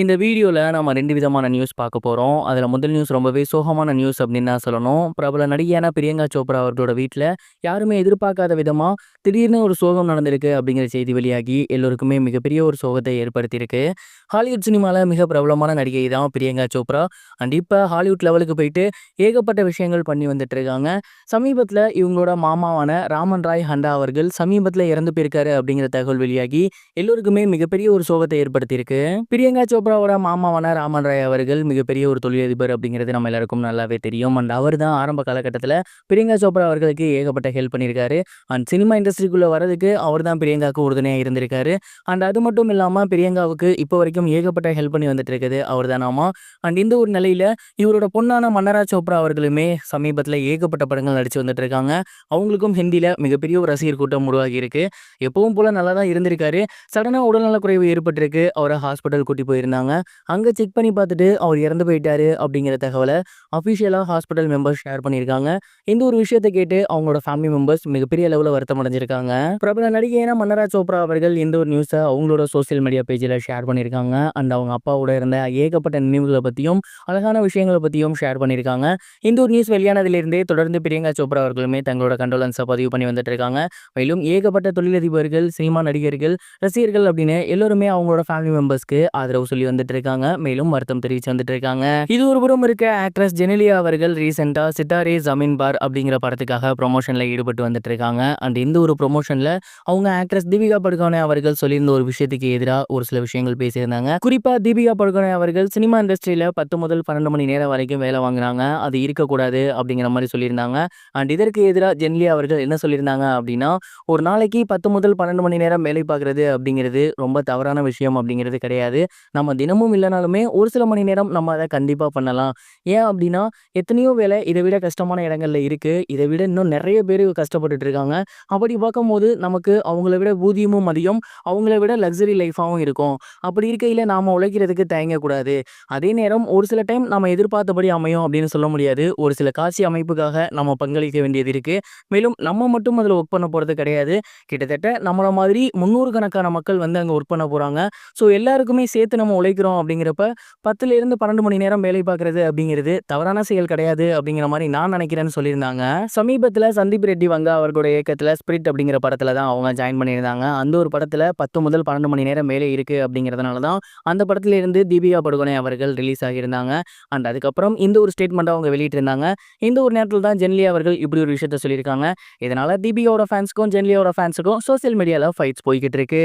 இந்த வீடியோவில் நம்ம ரெண்டு விதமான நியூஸ் பார்க்க போகிறோம் அதில் முதல் நியூஸ் ரொம்பவே சோகமான நியூஸ் அப்படின்னு தான் சொல்லணும். பிரபல நடிகையான பிரியங்கா சோப்ரா அவர்களோட வீட்டில் யாருமே எதிர்பார்க்காத விதமாக திடீர்னு ஒரு சோகம் நடந்திருக்கு அப்படிங்கிற செய்தி வெளியாகி எல்லோருக்குமே மிகப்பெரிய ஒரு சோகத்தை ஏற்படுத்தியிருக்கு. ஹாலிவுட் சினிமாவில் மிக பிரபலமான நடிகை தான் பிரியங்கா சோப்ரா. அண்ட் இப்போ ஹாலிவுட் லெவலுக்கு போயிட்டு ஏகப்பட்ட விஷயங்கள் பண்ணி வந்துட்டு இருக்காங்க. சமீபத்தில் இவங்களோட மாமாவான ராமன் ராய் ஹண்டா அவர்கள் சமீபத்தில் இறந்து போயிருக்காரு அப்படிங்கிற தகவல் வெளியாகி எல்லோருக்குமே மிகப்பெரிய ஒரு சோகத்தை ஏற்படுத்தியிருக்கு. பிரியங்கா சோப்ரா சோப்ராவோட மாமாவான ராமன் ராய் அவர்கள் மிகப்பெரிய ஒரு தொழிலதிபர் அப்படிங்கிறது நம்ம எல்லாருக்கும் நல்லாவே தெரியும். அண்ட் அவர் தான் ஆரம்ப காலகட்டத்தில் பிரியங்கா சோப்ரா அவர்களுக்கு ஏகப்பட்ட ஹெல்ப் பண்ணியிருக்காரு. அண்ட் சினிமா இண்டஸ்ட்ரிக்குள்ள வரதுக்கு அவர் தான் பிரியங்காவுக்கு உறுதுணையாக இருந்திருக்காரு. அண்ட் அது மட்டும் இல்லாமல் பிரியங்காவுக்கு இப்போ வரைக்கும் ஏகப்பட்ட ஹெல்ப் பண்ணி வந்துட்டு இருக்குது அவர் தானாமா. அண்ட் இந்த ஒரு நிலையில இவரோட பொண்ணான மன்னரா சோப்ரா அவர்களுமே சமீபத்தில் ஏகப்பட்ட படங்கள் நடிச்சு வந்துட்டு இருக்காங்க. அவங்களுக்கும் ஹிந்தியில் மிகப்பெரிய ஒரு ரசிகர் கூட்டம் உருவாகி இருக்கு. எப்பவும் போல நல்லா தான் இருந்திருக்காரு. சடனா உடல்நலக்குறைவு ஏற்பட்டிருக்கு. அவரை ஹாஸ்பிட்டல் கூட்டி போயிருந்தாங்க. அங்க செக் பண்ணி பார்த்துட்டு அவர் இறந்து போயிட்டாரு அப்படிங்கிற தகவலை அஃபிஷியலாக ஹாஸ்பிட்டல் மெம்பர்ஸ் ஷேர் பண்ணியிருக்காங்க. இந்த ஒரு விஷயத்தை கேட்டு அவங்களோட ஃபேமிலி மெம்பர்ஸ் மிகப்பெரிய லெவலில் வருத்தம் அடைஞ்சிருக்காங்க. பிரபல நடிகையான மன்னராஜ் சோப்ரா அவர்கள் இந்த ஒரு நியூஸை அவங்களோட சோசியல் மீடியா பேஜில் ஷேர் பண்ணியிருக்காங்க. அண்ட் அவங்க அப்பாவோட இருந்த ஏகப்பட்ட நினைவுகளை பற்றியும் அழகான விஷயங்களை பற்றியும் ஷேர் பண்ணியிருக்காங்க. இந்த ஒரு நியூஸ் வெளியானதிலிருந்தே தொடர்ந்து பிரியங்கா சோப்ரா அவர்களுமே தங்களோட கண்டோலன்ஸை பதிவு பண்ணி வந்துட்டு இருக்காங்க. மேலும் ஏகப்பட்ட தொழிலதிபர்கள், சினிமா நடிகர்கள், ரசிகர்கள் அப்படின்னு எல்லோருமே அவங்களோட ஃபேமிலி மெம்பர்ஸ்க்கு ஆதரவு சொல்லி வந்துட்டு இருக்காங்க. மேலும் வருத்தம் தெரிவிச்சு வந்துட்டு இருக்காங்க. இது ஒரு புறம் இருக்க ஆக்ட்ரஸ் ஜெனிலியா அவர்கள் ரீசெண்டா சித்தாரே ஜமீன் பார் அப்படிங்கிற படத்துக்காக ப்ரொமோஷன்ல ஈடுபட்டு வந்துட்டு இருக்காங்க. அண்ட் இந்த ஒரு ப்ரொமோஷன்ல அவங்க ஆக்ட்ரஸ் தீபிகா படுகோனே அவர்கள் சொல்லியிருந்த ஒரு விஷயத்துக்கு எதிராக ஒரு சில விஷயங்கள் பேசியிருந்தாங்க. குறிப்பா தீபிகா படுகோனே அவர்கள் சினிமா இண்டஸ்ட்ரியில 10 முதல் 12 மணி நேரம் வரைக்கும் வேலை வாங்குறாங்க. அது இருக்கக்கூடாது அப்படிங்கிற மாதிரி சொல்லியிருந்தாங்க. அண்ட் இதற்கு எதிராக ஜெனிலியா அவர்கள் என்ன சொல்லியிருந்தாங்க அப்படின்னா, ஒரு நாளைக்கு 10 முதல் 12 மணி நேரம் வேலை பார்க்குறது அப்படிங்கிறது ரொம்ப தவறான விஷயம் அப்படிங்கிறது கிடையாது. நம்ம தினமும் இல்லைனாலுமே ஒரு சில மணி நேரம் நம்ம அதை கண்டிப்பாக பண்ணலாம். ஏன் அப்படின்னா, எத்தனையோ வேலை இதை விட கஷ்டமான இடங்கள்ல இருக்குது இதை விட இன்னும் நிறைய பேர் கஷ்டப்பட்டுட்டு இருக்காங்க. அப்படி பார்க்கும்போது நமக்கு அவங்கள விட ஊதியமும் அதிகம். அவங்கள விட லக்ஸரி லைஃபாகவும் இருக்கும். அப்படி இருக்கையில் நாம் உழைக்கிறதுக்கு தயங்கக்கூடாது. அதே நேரம் ஒரு சில டைம் நம்ம எதிர்பார்த்தபடி அமையும் அப்படின்னு சொல்ல முடியாது. ஒரு சில காட்சி அமைப்புக்காக நம்ம பங்களிக்க வேண்டியது இருக்குது மேலும் நம்ம மட்டும் அதில் ஒர்க் பண்ண போகிறது கிடையாது. கிட்டத்தட்ட நம்மளை மாதிரி 300 கணக்கான மக்கள் வந்து அங்கே ஒர்க் பண்ண போகிறாங்க ஸோ எல்லாருக்குமே சேர்த்து நம்ம உழைக்கிறோம் அப்படிங்கிறப்ப 10லிருந்து 12 மணி நேரம் வேலை பார்க்குறது அப்படிங்கிறது தவறான செயல் கிடையாது அப்படிங்கிற மாதிரி நான் நினைக்கிறேன்னு சொல்லியிருந்தாங்க. சமீபத்தில் சந்தீப் ரெட்டி வங்க அவர்களுடைய இயக்கத்தில் ஸ்பிரிட் அப்படிங்கிற படத்தில் தான் அவங்க ஜாயின் பண்ணியிருந்தாங்க. அந்த ஒரு படத்தில் பத்து முதல் 12 மணி நேரம் வேலை இருக்குது அப்படிங்கிறதுனால தான் அந்த படத்துல இருந்து தீபிகா படுகொலை அவர்கள் ரிலீஸ் ஆகியிருந்தாங்க. அண்ட் அதுக்கப்புறம் இந்த ஒரு ஸ்டேட்மெண்ட்டை அவங்க வெளியிட்டிருந்தாங்க. இந்த ஒரு நேரத்தில் தான் ஜென்லி அவர்கள் இப்படி ஒரு விஷயத்த சொல்லியிருக்காங்க. இதனால் தீபிகாவோட ஃபேன்ஸுக்கும் ஜெனிலியாவோட ஃபேன்ஸுக்கும் சோசியல் மீடியாவில் ஃபைட்ஸ் போய்கிட்டு இருக்கு.